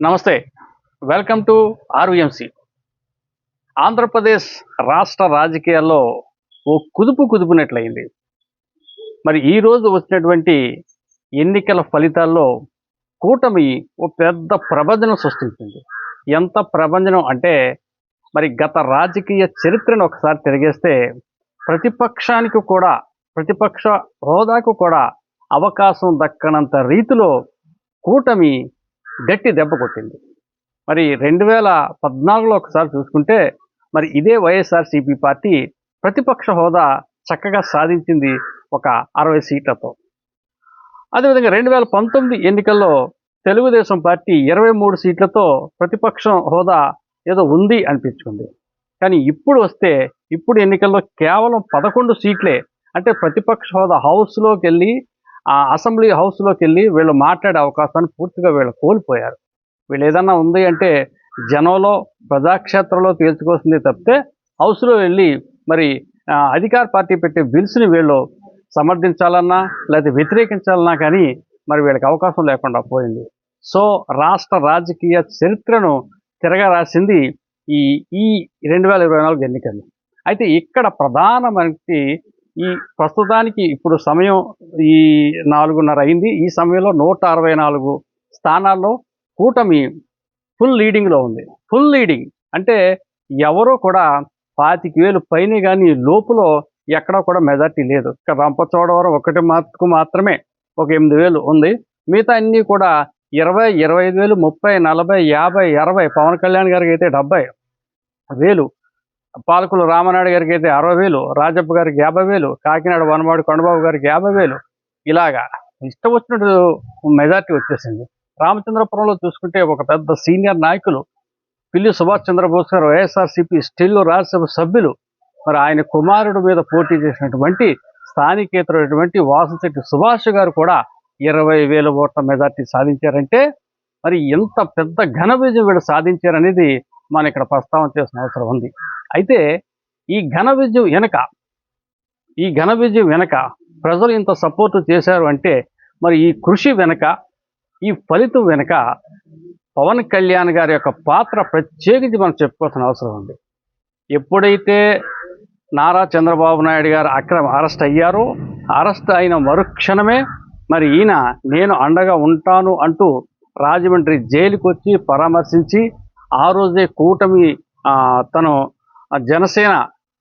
నమస్తే. Welcome to ఆర్వీఎంసి Andhra Pradesh రాష్ట్ర రాజకీయాల్లో ఓ కుదుపు కుదుపునట్లయింది. మరి ఈ రోజు వచ్చినటువంటి ఎన్నికల ఫలితాల్లో కూటమి ఓ పెద్ద ప్రభంజనం సృష్టించింది. ఎంత ప్రభంజనం అంటే మరి గత రాజకీయ చరిత్రను ఒకసారి తిరిగేస్తే ప్రతిపక్షానికి కూడా ప్రతిపక్ష హోదాకు కూడా అవకాశం దక్కనంత రీతిలో కూటమి గట్టి దెబ్బ కొట్టింది. మరి రెండు వేల పద్నాలుగులో ఒకసారి చూసుకుంటే మరి ఇదే వైఎస్ఆర్సీపీ పార్టీ ప్రతిపక్ష హోదా చక్కగా సాధించింది ఒక అరవై సీట్లతో. అదేవిధంగా రెండు వేల పంతొమ్మిది ఎన్నికల్లో తెలుగుదేశం పార్టీ ఇరవై మూడు సీట్లతో ప్రతిపక్షం హోదా ఏదో ఉంది అనిపించుకుంది. కానీ ఇప్పుడు వస్తే ఇప్పుడు ఎన్నికల్లో కేవలం పదకొండు సీట్లే. అంటే ప్రతిపక్ష హోదా హౌస్లోకి వెళ్ళి ఆ అసెంబ్లీ హౌస్లోకి వెళ్ళి వీళ్ళు మాట్లాడే అవకాశాన్ని పూర్తిగా వీళ్ళు కోల్పోయారు. వీళ్ళు ఏదన్నా ఉంది అంటే జనంలో ప్రజాక్షేత్రంలో తేల్చుకోవాల్సింది తప్పితే హౌస్లో వెళ్ళి మరి అధికార పార్టీ పెట్టే బిల్స్ని వీళ్ళు సమర్థించాలన్నా లేకపోతే వ్యతిరేకించాలన్నా కానీ మరి వీళ్ళకి అవకాశం లేకుండా పోయింది. సో రాష్ట్ర రాజకీయ చరిత్రను తిరగరాసింది ఈ ఈ రెండు వేల ఇరవై నాలుగు ఎన్నికలు. అయితే ఇక్కడ ప్రధానమంత్రి ఈ ప్రస్తుతానికి ఇప్పుడు సమయం ఈ నాలుగున్నర అయింది. ఈ సమయంలో నూట అరవై నాలుగు స్థానాల్లో కూటమి ఫుల్ లీడింగ్లో ఉంది. ఫుల్ లీడింగ్ అంటే ఎవరూ కూడా పాతిక వేలు పైన కానీ లోపులో ఎక్కడా కూడా మెజార్టీ లేదు. రంపచోడవరం ఒకటి మాత్రకు మాత్రమే ఒక ఎనిమిది వేలు ఉంది. మిగతా అన్నీ కూడా ఇరవై ఇరవై ఐదు వేలు ముప్పై నలభై యాభై అరవై పవన్ కళ్యాణ్ గారికి అయితే డెబ్బై వేలు పాలకులు రామనాయుడు గారికి అయితే అరవై వేలు రాజప్ప గారికి యాభై వేలు కాకినాడ వనమాడు కొండబాబు గారికి యాభై వేలు. ఇలాగా ఇష్టం వచ్చినట్టు మెజార్టీ వచ్చేసింది. రామచంద్రపురంలో చూసుకుంటే ఒక పెద్ద సీనియర్ నాయకులు పిల్లి సుభాష్ చంద్రబోస్ గారు వైఎస్ఆర్సీపీ స్టిల్ రాజ్యసభ సభ్యులు. మరి ఆయన కుమారుడు మీద పోటీ చేసినటువంటి స్థానికేతరైనటువంటి వాసంశెట్టి సుభాష్ గారు కూడా ఇరవై వేల ఓట్ల మెజార్టీ సాధించారంటే మరి ఎంత పెద్ద ఘన విజయం వీడు సాధించారనేది మనం ఇక్కడ ప్రస్తావన చేసిన అవసరం ఉంది. అయితే ఈ ఘన విజయం వెనక ఈ ఘన విజయం వెనక ప్రజలు ఇంత సపోర్ట్ చేశారు అంటే మరి ఈ కృషి వెనక ఈ ఫలితం వెనక పవన్ కళ్యాణ్ గారి యొక్క పాత్ర ప్రత్యేకించి మనం చెప్పుకోవాల్సిన అవసరం ఉంది. ఎప్పుడైతే నారా చంద్రబాబు నాయుడు గారు అక్రమ అరెస్ట్ అయ్యారో అరెస్ట్ అయిన మరుక్షణమే మరి ఈయన నేను అండగా ఉంటాను అంటూ రాజమండ్రి జైలుకొచ్చి పరామర్శించి ఆ రోజే కూటమి తను జనసేన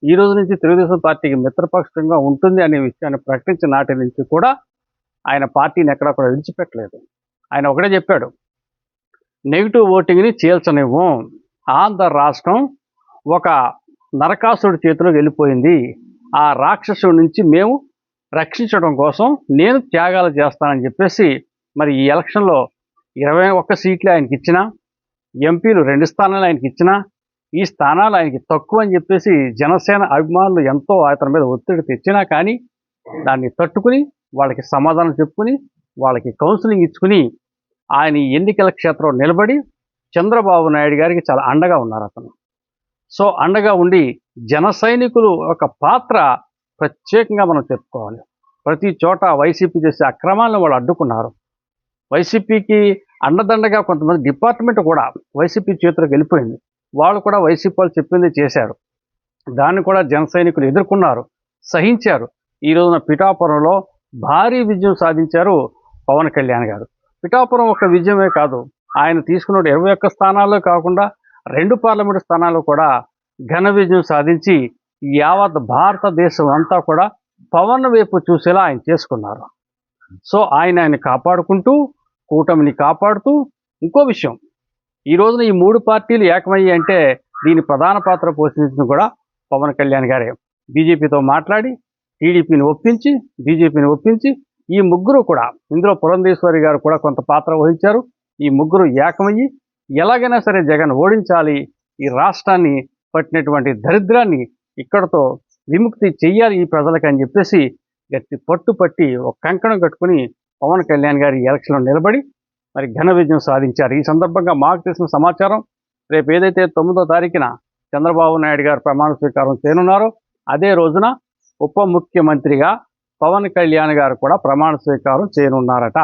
ఈ రోజు నుంచి తెలుగుదేశం పార్టీకి మిత్రపక్షంగా ఉంటుంది అనే విషయాన్ని ప్రకటించిన నాటి నుంచి కూడా ఆయన పార్టీని ఎక్కడా కూడా విడిచిపెట్టలేదు. ఆయన ఒకటే చెప్పాడు నెగిటివ్ ఓటింగ్ని చీల్చనివ్వం. ఆంధ్ర రాష్ట్రం ఒక నరకాసుడి చేతిలోకి వెళ్ళిపోయింది. ఆ రాక్షసుడి నుంచి మేము రక్షించడం కోసం నేను త్యాగాలు చేస్తానని చెప్పేసి మరి ఈ ఎలక్షన్లో ఇరవై ఒక్క సీట్లు ఆయనకి ఇచ్చిన ఎంపీలు రెండు స్థానాలు ఆయనకి ఇచ్చిన ఈ స్థానాలు ఆయనకి తక్కువ అని చెప్పేసి జనసేన అభిమానులు ఎంతో అతని మీద ఒత్తిడి తెచ్చినా కానీ దాన్ని తట్టుకుని వాళ్ళకి సమాధానం చెప్పుకుని వాళ్ళకి కౌన్సిలింగ్ ఇచ్చుకుని ఆయన ఎన్నికల క్షేత్రం నిలబడి చంద్రబాబు నాయుడు గారికి చాలా అండగా ఉన్నారు అతను. సో అండగా ఉండి జన సైనికులు ఒక పాత్ర ప్రత్యేకంగా మనం చెప్పుకోవాలి. ప్రతి చోట వైసీపీ చేసే అక్రమాలను వాళ్ళు అడ్డుకున్నారు. వైసీపీకి అండదండగా కొంతమంది డిపార్ట్మెంట్ కూడా వైసీపీ చేతిలోకి వెళ్ళిపోయింది. వాళ్ళు కూడా వైసీపీ వాళ్ళు చెప్పింది చేశారు. దాన్ని కూడా జన సైనికులు ఎదుర్కొన్నారు సహించారు. ఈ రోజున పిఠాపురంలో భారీ విజయం సాధించారు పవన్ కళ్యాణ్ గారు. పిఠాపురం ఒక విజయమే కాదు ఆయన తీసుకున్న ఇరవై ఒక్క స్థానాల్లో కాకుండా రెండు పార్లమెంటు స్థానాల్లో కూడా ఘన విజయం సాధించి యావత్ భారతదేశం అంతా కూడా పవన్ వైపు చూసేలా ఆయన చేసుకున్నారు. సో ఆయన ఆయన కాపాడుకుంటూ కూటమిని కాపాడుతూ ఇంకో విషయం ఈ రోజున ఈ మూడు పార్టీలు ఏకమయ్యి అంటే దీని ప్రధాన పాత్ర పోషించిన కూడా పవన్ కళ్యాణ్ గారే. బీజేపీతో మాట్లాడి టీడీపీని ఒప్పించి బీజేపీని ఒప్పించి ఈ ముగ్గురు కూడా ఇందులో పురంధేశ్వరి గారు కూడా కొంత పాత్ర వహించారు. ఈ ముగ్గురు ఏకమయ్యి ఎలాగైనా సరే జగన్ ఓడించాలి ఈ రాష్ట్రాన్ని పట్టినటువంటి దరిద్రాన్ని ఇక్కడతో విముక్తి చెయ్యాలి ఈ ప్రజలకు అని చెప్పేసి గట్టి పట్టు పట్టి ఒక కంకణం కట్టుకుని పవన్ కళ్యాణ్ గారి ఎలక్షన్లో నిలబడి మరి ఘన విజయం సాధించారు. ఈ సందర్భంగా మాకు తెలిసిన సమాచారం రేపు ఏదైతే తొమ్మిదో తారీఖున చంద్రబాబు నాయుడు గారు ప్రమాణ స్వీకారం చేయనున్నారో అదే రోజున ఉప ముఖ్యమంత్రిగా పవన్ కళ్యాణ్ గారు కూడా ప్రమాణ స్వీకారం చేయనున్నారట.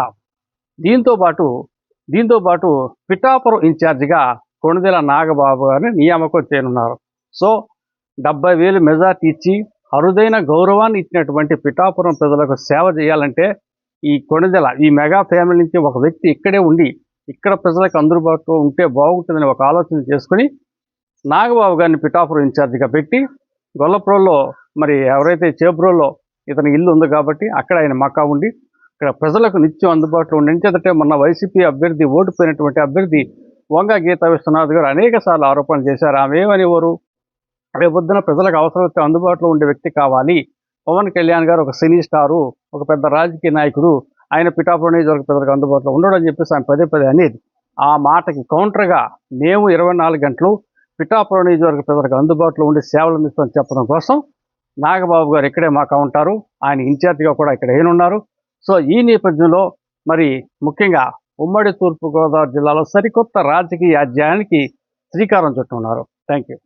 దీంతో పాటు దీంతో పాటు పిఠాపురం ఇన్ఛార్జిగా కొణిదెల నాగబాబు గారిని నియామకం చేయనున్నారు. సో డెబ్బై వేలు మెజార్టీ ఇచ్చి అరుదైన గౌరవాన్ని ఇచ్చినటువంటి పిఠాపురం ప్రజలకు సేవ చేయాలంటే ఈ కొణిదెల ఈ మెగా ఫ్యామిలీ నుంచి ఒక వ్యక్తి ఇక్కడే ఉండి ఇక్కడ ప్రజలకు అందుబాటులో ఉంటే బాగుంటుందని ఒక ఆలోచన చేసుకుని నాగబాబు గారిని పిఠాపురం ఇన్ఛార్జిగా పెట్టి గొల్లపురంలో మరి ఎవరైతే చేపురంలో ఇతని ఇల్లు ఉంది కాబట్టి అక్కడ ఆయన మకా ఉండి ఇక్కడ ప్రజలకు నిత్యం అందుబాటులో ఉండి ఎంచేతంటే మొన్న వైసీపీ అభ్యర్థి ఓడిపోయినటువంటి అభ్యర్థి వంగ గీతా విశ్వనాథ్ గారు అనేక సార్లు ఆరోపణలు చేశారు. ఆమె ఏమనేవారు? రేపొద్దున ప్రజలకు అవసరమైతే అందుబాటులో ఉండే వ్యక్తి కావాలి. పవన్ కళ్యాణ్ గారు ఒక సినీ స్టారు ఒక పెద్ద రాజకీయ నాయకుడు ఆయన పిఠాపురం నియోజకవర్గ అందుబాటులో ఉండడు అని చెప్పేసి ఆయన పదే పదే అనేది ఆ మాటకి కౌంటర్గా మేము ఇరవై నాలుగు గంటలు పిఠాపురం నియోజకవర్గ ప్రజలకు అందుబాటులో ఉండే సేవలు అందిస్తామని చెప్పడం కోసం నాగబాబు గారు ఇక్కడే మాకు ఉంటారు. ఆయన ఇన్ఛార్జిగా కూడా ఇక్కడ ఏనున్నారు సో ఈ నేపథ్యంలో మరి ముఖ్యంగా ఉమ్మడి తూర్పుగోదావరి జిల్లాలో సరికొత్త రాజకీయ అధ్యాయానికి శ్రీకారం చుట్టున్నారు. Thank you